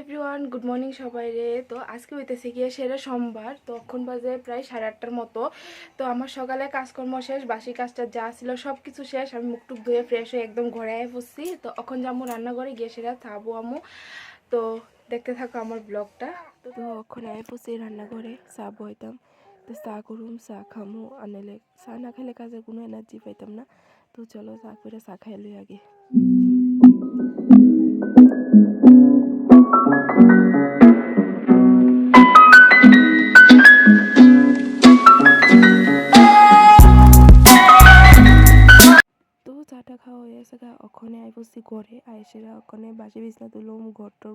Everyone good morning সবাই রে। তো আজকে হইতেছে গিয়ে সেরা সোমবার, তো এখন বাজে প্রায় সাড়ে আটটার মতো। তো আমার সকালে কাজকর্ম শেষ, বাসি কাজটা যা ছিল সব কিছু শেষ, আমি মুখটুক ধুয়ে ফ্রেশ হয়ে একদম ঘরে পড়ছি। তো এখন যাব রান্নাঘরে, গিয়ে সেরা থাকব আমু। তো দেখতে থাকো আমার ব্লগটা। তো তো এখন আয় পড়ছি রান্নাঘরে, চা বইতাম। তো চা করুম, চা খামু। আনলে চা না খেলে কাজের কোনো এনার্জি পাইতাম না। তো চলো চা করে চা খাই লই আগে। ওখানে আই বসছি ঘরে আইসেরা ওখানে বাসি বিছনা তুলুম ঘর টর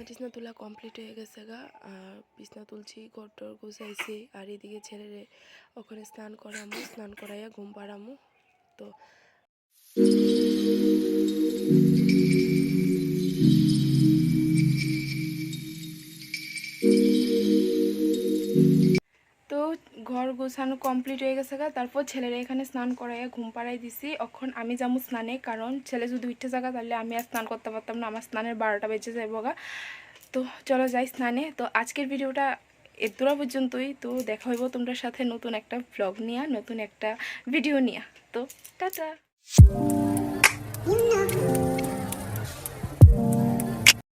বিছনা টিছনা তোলা কমপ্লিট হয়ে গেছে গা। আর বিছনা তুলছি ঘর টর গুছাইছি। আর এদিকে ছেলেরে ওখানে স্নান করামু, স্নান করাইয়া ঘুম পাড়ামু। তো তো গোছানো কমপ্লিট হয়ে গেছে গা। তারপর ছেলেরা এখানে স্নান করাইয়া ঘুম পাড়াই দিছি। এখন আমি যাব স্নানে, কারণ ছেলে যদি উঠতে জায়গা তাহলে আমি আর স্নান করতে পারতাম না। আমার স্নানের বারোটা বেজে যাইব গা। তো চলো যাই স্নানে। তো আজকের ভিডিওটা দূরা পর্যন্তই। তো দেখা হইব তোমরা সাথে নতুন একটা ব্লগ নিয়ে, নতুন একটা ভিডিও নিয়ে। তো টাটা।